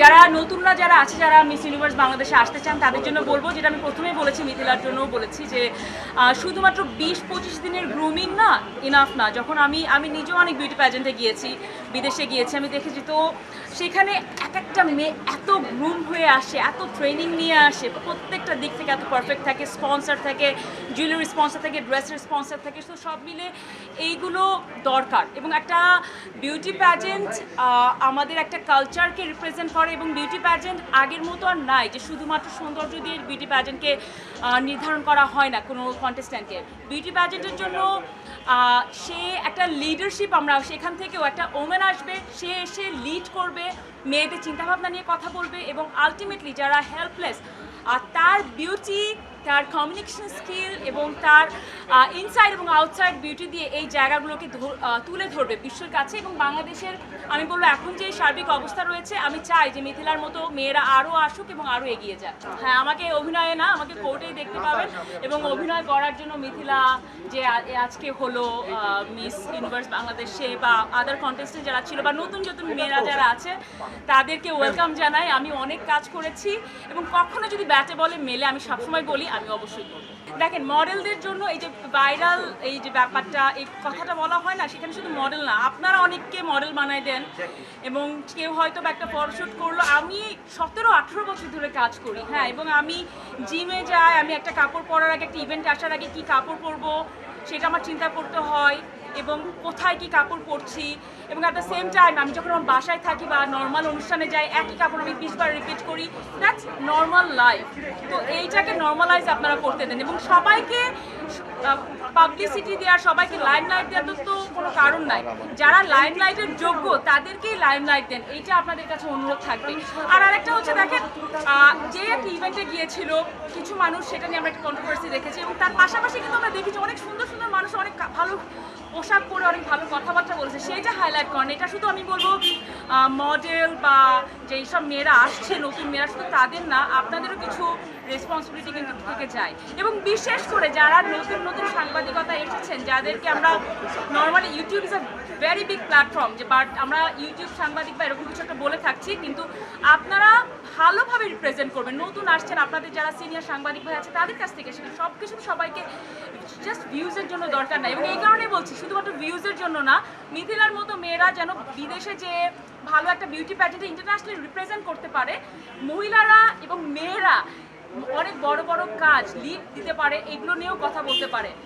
যারা নতুনরা যারা আছে, যারা মিস ইউনিভার্স বাংলাদেশে আসতে চান, তাদের জন্য বলব, যেটা আমি প্রথমেই বলেছি, মিথিলার জন্যও বলেছি যে শুধুমাত্র বিশ পঁচিশ দিনের গ্রুমিং না ইনাফ না। যখন আমি আমি নিজেও অনেক বিউটি প্যাজেন্টে গিয়েছি, বিদেশে গিয়েছি, আমি দেখেছি তো, সেখানে এক একটা মেয়ে এত গ্রুম হয়ে আসে, এত ট্রেনিং নিয়ে আসে, প্রত্যেকটা দিক থেকে এত পারফেক্ট থাকে স্পন্সর থাকে জুয়েলারি স্পন্সর থাকে ড্রেসের স্পন্সর থাকে, তো সব মিলে এইগুলো দরকার। এবং একটা বিউটি প্যাজেন্ট আমাদের একটা কালচারকে রিপ্রেজেন্ট করে এবং বিউটি প্যাজেন্ট আগের মতো আর নাই, যে শুধুমাত্র সৌন্দর্য দিয়ে বিউটি প্যাজেন্টকে নির্ধারণ করা হয় না কোনো কন্টেস্ট্যান্টকে বিউটি প্যাজেন্টের জন্য সে একটা লিডারশিপ আমরা, সেখান থেকেও একটা ওমেন আসবে, সে এসে লিড করবে, মেয়েদের চিন্তাভাবনা নিয়ে কথা বলবে এবং আলটিমেটলি যারা হেল্পলেস আর তার বিউটি তার কমিউনিকেশন স্কিল এবং তার ইনসাইড এবং আউটসাইড বিউটি দিয়ে এই জায়গাগুলোকে তুলে ধরবে বিশ্বের কাছে এবং বাংলাদেশের আমি বলব এখন যে সার্বিক অবস্থা রয়েছে আমি চাই যে মিথিলার মতো মেয়েরা আরও আসুক এবং আরও এগিয়ে যাক। হ্যাঁ আমাকে অভিনয়ে না আমাকে কোর্টেই দেখতে পাবেন এবং অভিনয় করার জন্য মিথিলা যে আজকে হলো মিস ইউনিভার্স বাংলাদেশে বা আদার কন্টেস্টে যারা ছিল বা নতুন নতুন মেয়েরা যারা আছে তাদেরকে ওয়েলকাম জানাই। আমি অনেক কাজ করেছি এবং কখনো যদি ব্যাটে বলে মেলে আমি সবসময় বলি আমি অবশ্যই করব। দেখেন, মডেলদের জন্য এই যে ভাইরাল এই যে ব্যাপারটা, এই কথাটা বলা হয় না, সেখানে শুধু মডেল না, আপনারা অনেককে মডেল বানায় দেন। এবং কেউ হয়তো একটা ফটোশ্যুট করল। আমি সতেরো, আঠেরো বছর ধরে কাজ করি হ্যাঁ এবং আমি জিমে যাই, আমি একটা কাপড় পরার আগে, একটা ইভেন্ট আসার আগে কি কাপড় পরবো, সেটা আমার চিন্তা করতে হয়। এবং কোথায় কি কাপড় পরছি এবং অ্যাট দ্য সেম টাইম আমি যখন আমার বাসায় থাকি বা নর্মাল অনুষ্ঠানে যাই, একই কাপড় আমি বিশবার রিপিট করি দ্যাটস নর্মাল লাইফ তো এইটাকে নর্মালাইজ আপনারা করতে দেন এবং সবাইকে পাবলিসিটি দেওয়ার সবাইকে লাইম লাইট দেওয়ার তো- কোনো কারণ নাই। যারা লাইম লাইটের যোগ্য, তাদেরকেই লাইম লাইট দেন। এইটা আপনাদের কাছে অনুরোধ থাকবে। আর আরেকটা হচ্ছে, দেখেন যে একটা ইভেন্টে গিয়েছিল, কিছু মানুষ সেটা নিয়ে আমরা একটা কন্ট্রোভার্সি দেখেছি এবং তার পাশাপাশি কিন্তু আমরা দেখেছি অনেক সুন্দর সুন্দর মানুষ, অনেক ভালো পোশাক পরে অনেক ভালো কথাবার্তা বলেছে। সেইটা হাইলাইট করেন, এটা শুধু আমি বলব মডেল বা যেই সব মেয়েরা আসছে, নতুন মেয়েরা, শুধু তাদের না, আপনাদেরও কিছু রেসপন্সিবিলিটি কিন্তু থেকে যায়। এবং বিশেষ করে যারা নতুন নতুন সাংবাদিকতা এসেছেন, যাদেরকে আমরা normally YouTube is a very big platform যে বাট আমরা ইউটিউব সাংবাদিক বা এরকম কিছু একটা বলে থাকছি, কিন্তু আপনারা ভালোভাবে রিপ্রেজেন্ট করবেন। নতুন আসছেন, আপনাদের যারা সিনিয়র সাংবাদিক ভাই আছে, তাদের কাছ থেকে সেটা সব কিছু সবাইকে জাস্ট ভিউজের জন্য দরকার নাই। এবং এই কারণেই বলছি, শুধুমাত্র ভিউজের জন্য না, মিথিলার মতো মেয়েরা যেন বিদেশে যে ভালো একটা বিউটি প্যাটার্নে ইন্টারন্যাশনালি রিপ্রেজেন্ট করতে পারে, মহিলারা এবং মেয়েরা অনেক বড় বড় কাজ লিড দিতে পারে, এগুলো নিয়েও কথা বলতে পারে।